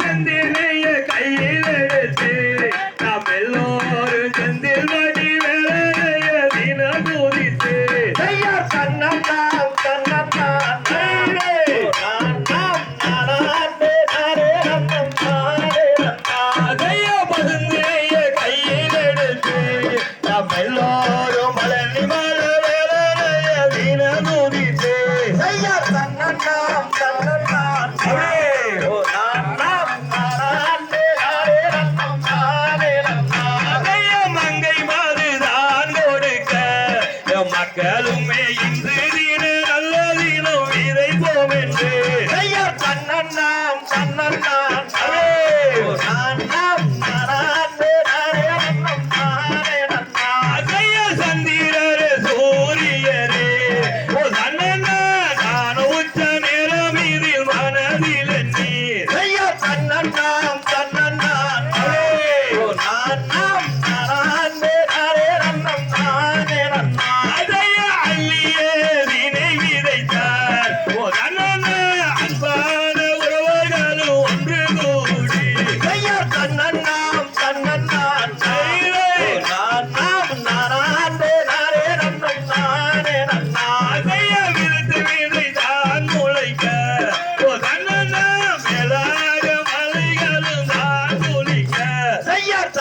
செந்தில் கையில் வச்சு நாம் எல்லோரும் செந்தில் மக்களுமே இன்று தீனு நல்ல தினம் விதைப்போம் என்று ஐயா தன்னண்ணாம் தன்னண்ணாம் தன்னண்ணா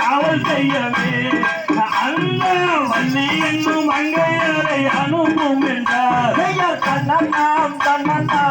காவல் செய்யவே அந்த வள்ளி என்னும் அங்கே தன்னன்னாம் தன்னன்னா